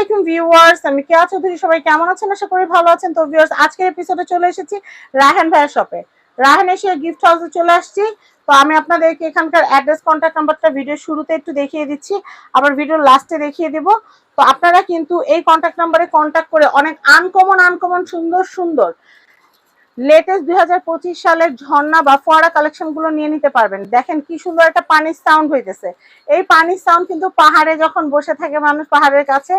আলাইকুম ভিউয়ার্স, আমি কেয়া চৌধুরী, সবাই কেমন আছেন? আশা করি ভালো আছেন। তো ভিউয়ার্স, আজকের এপিসোডে চলে এসেছি রাহান ভাইয়ের শপে রাহান এসে গিফট হাউসে চলে আসছি। তো আমি আপনাদেরকে এখানকার অ্যাড্রেস কন্ট্যাক্ট নাম্বারটা ভিডিও শুরুতে একটু দেখিয়ে দিচ্ছি। আবার ভিডিও লাস্টে দেখিয়ে দেব। তো আপনারা কিন্তু এই কন্ট্যাক্ট নাম্বারে কন্ট্যাক্ট করে অনেক আনকমন আনকমন সুন্দর সুন্দর লেটেস্ট দুই হাজার পঁচিশ সালের ঝর্ণা বা ফোয়ারা কালেকশনগুলো নিয়ে নিতে পারবেন। দেখেন কি সুন্দর একটা পানির সাউন্ড হইতেছে। এই পানির সাউন্ড কিন্তু পাহাড়ে যখন বসে থাকে মানুষ পাহাড়ের কাছে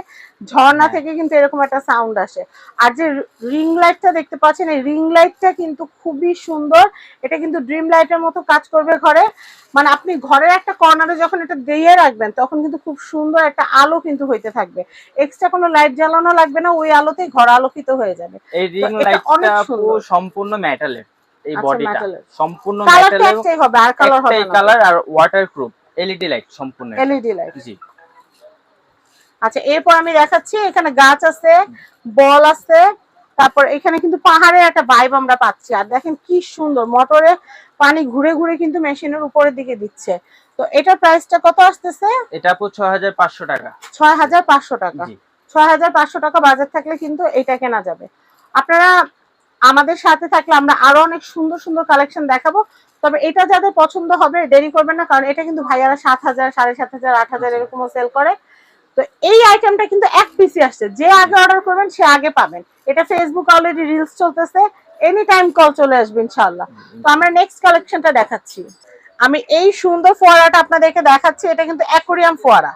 ঝর্ণা হ্যাঁ। থেকে কিন্তু এরকম একটা সাউন্ড আসে। আর যে রিং লাইটটা দেখতে পাচ্ছেন এই রিং লাইটটা কিন্তু খুবই সুন্দর। এটা কিন্তু ড্রিম লাইটের মতো কাজ করবে ঘরে। মানে আপনি ঘরের একটা কর্নারে যখন এটা দিয়ে রাখবেন তখন কিন্তু খুব সুন্দর একটা আলো কিন্তু হইতে থাকবে। এক্সট্রা কোনো লাইট জ্বালানো লাগবে না ওই আলোতেই ঘর আলোকিত হয়ে যাবে। এই রিং এটা অনেক সুন্দর। পুরো সম্পূর্ণ মেটালের এই আচ্ছা, বডিটা সম্পূর্ণ কালারটা মেটালের একটাই হবে আর কালার হবে না। কালার আর ওয়াটারপ্রুফ এলইডি লাইট সম্পূর্ণ এলইডি লাইট জি। আচ্ছা এরপর আমি দেখাচ্ছি এখানে গাছ আছে বল আছে তারপর এখানে কিন্তু পাহাড়ের একটা ভাইব আমরা পাচ্ছি। আর দেখেন কি সুন্দর মোটরে পানি ঘুরে ঘুরে কিন্তু মেশিনের উপরের দিকে দিচ্ছে। তো এটার প্রাইসটা কত আসতেছে? এটা আপু 6500 টাকা। ছয় হাজার পাঁচশো টাকা। জি। ছয় হাজার পাঁচশো টাকা বাজেট থাকলে কিন্তু এটা কেনা যাবে। আপনারা আমাদের সাথে থাকলে আমরা আরও অনেক সুন্দর সুন্দর কালেকশন দেখাবো। তবে এটা যাদের পছন্দ হবে দেরি করবেন না কারণ এটা কিন্তু ভাইয়ারা সাত হাজার সাড়ে সাত হাজার আট হাজার এরকমও সেল করে। তো এই আইটেমটা কিন্তু এক পিসি আসছে। যে আগে অর্ডার করবেন সে আগে পাবেন। এটা ফেসবুক অলরেডি রিলস চলতেছে। এনি টাইম কল চলে আসবে ইনশাল্লাহ তো আমরা নেক্সট কালেকশনটা দেখাচ্ছি। আমি এই সুন্দর ফোয়ারাটা আপনাদেরকে দেখাচ্ছি। এটা কিন্তু অ্যাকোরিয়াম ফোয়ারা।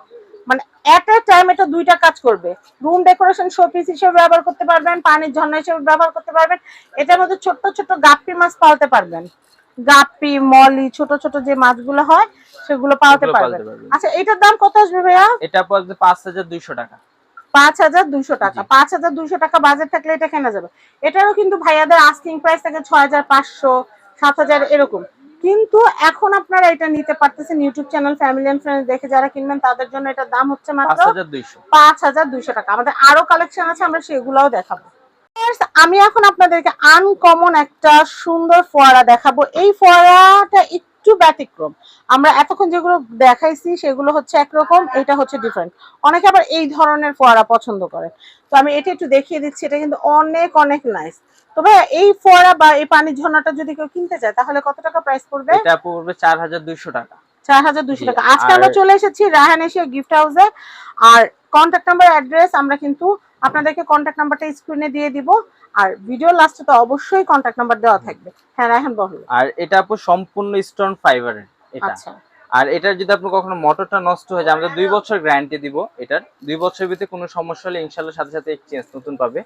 মানে এট এ টাইম এটা দুইটা কাজ করবে। রুম ডেকোরেশন শোপিস হিসেবে ব্যবহার করতে পারবেন পানির ঝর্ণা হিসেবে ব্যবহার করতে পারবেন এটার মধ্যে ছোট্ট ছোট্ট গাপ্পি মাছ পালতে পারবেন। গাপ্পি মলি ছোট ছোট যে মাছগুলো হয় সেগুলো পালতে পারবেন। আচ্ছা এটার দাম কত আসবে ভাইয়া? এটা পড়বে 5200 টাকা। পাঁচ হাজার দুইশো টাকা। পাঁচ হাজার দুইশো টাকা বাজেট থাকলে এটা কেনা যাবে। এটারও কিন্তু ভাইয়াদের আস্কিং প্রাইস থাকে ছয় হাজার পাঁচশো সাত হাজার এরকম। কিন্তু এখন আপনারা এটা নিতে পারতেছেন YouTube channel family and friends দেখে যারা কিনবেন তাদের জন্য এটা দাম হচ্ছে মাত্র 5200 পাঁচ হাজার দুইশো টাকা। আমাদের আরও কালেকশন আছে আমরা সেগুলোও দেখাবো। আমি এখন আপনাদেরকে আনকমন একটা সুন্দর ফোয়ারা দেখাবো। এই ফোয়ারাটা একটু ব্যতিক্রম। আমরা এতক্ষণ যেগুলো দেখাইছি সেগুলো হচ্ছে একরকম, এটা হচ্ছে ডিফারেন্ট অনেকে আবার এই ধরনের ফোয়ারা পছন্দ করে। তো আমি এটা একটু দেখিয়ে দিচ্ছি, এটা কিন্তু অনেক অনেক নাইস তো এই ফোয়ারা বা এই পানির ঝর্ণাটা যদি কেউ কিনতে চায়, তাহলে কত টাকা প্রাইস পড়বে? এটা পড়বে 4200 টাকা। চার হাজার দুশো টাকা। আজকে আমরা চলে এসেছি রাহান এশিয়া গিফট হাউসে আর কন্ট্যাক্ট নাম্বার অ্যাড্রেস আমরা কিন্তু আপনাদেরকে কন্ট্যাক্ট নাম্বারটা স্ক্রিনে দিয়ে দিব। আর ভিডিও লাস্টে তো অবশ্যই কন্ট্যাক্ট নাম্বার দেওয়া থাকবে। হ্যাঁ রাহান বহল আর এটা আপু সম্পূর্ণ স্টোন ফাইবারের এটা। আচ্ছা। আর এটার যদি আপনার কখনো মোটরটা নষ্ট হয়ে যায় আমরা দুই বছর গ্যারান্টি দিব এটার। দুই বছরের ভিতরে কোনো সমস্যা হলে ইনশাল্লাহ সাথে সাথে এক্সচেঞ্জ নতুন পাবে।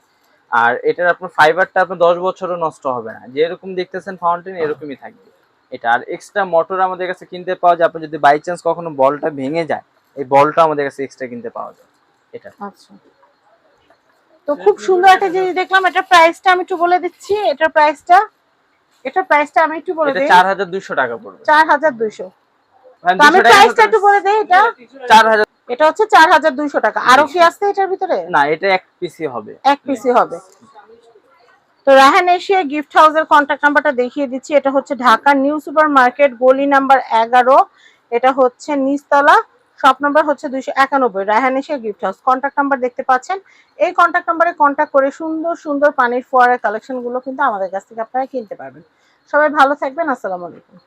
আর এটার আপনার ফাইবারটা আপনার দশ বছরও নষ্ট হবে না। যেরকম দেখতেছেন ফাউন্টেন এরকমই থাকবে। এটা। আর এক্সট্রা মোটর আমাদের কাছে কিনতে পাওয়া যায়। আপনার যদি বাই চান্স কখনো বলটা ভেঙে যায় এই বলটা আমাদের কাছে এক্সট্রা কিনতে পাওয়া যায়। এটা। আচ্ছা। তো খুব সুন্দর একটা জিনিস দেখলাম। এটার প্রাইসটা আমি একটু বলে দিচ্ছি। এটার প্রাইসটা এটার প্রাইসটা আমি একটু বলে এটা দিই। হাজার দুইশো টাকা পড়বে। চার হাজার দুইশো। মানে তো আমি 200 প্রাইসটা একটু বলে দিই এটা। চার হাজার এটা হচ্ছে চার হাজার দুইশো টাকা। আরও কি আছে এটার ভিতরে? না এটা এক পিসি হবে। এক পিসি হবে। তো রাহান এশিয়া গিফট হাউসের কন্ট্যাক্ট নাম্বারটা দেখিয়ে দিচ্ছি। এটা হচ্ছে ঢাকা নিউ সুপার মার্কেট গলি নাম্বার এগারো। এটা হচ্ছে নিচতলা শপ নাম্বার হচ্ছে দুইশো একানব্বই। Rahan Asia gift house contact number দেখতে পাচ্ছেন। এই কন্ট্যাক্ট নাম্বারে কন্ট্যাক্ট করে সুন্দর সুন্দর পানির ফোয়ারের কালেকশনগুলো কিন্তু আমাদের কাছ থেকে আপনারা কিনতে পারবেন। সবাই ভালো থাকবেন, আসসালামু আলাইকুম।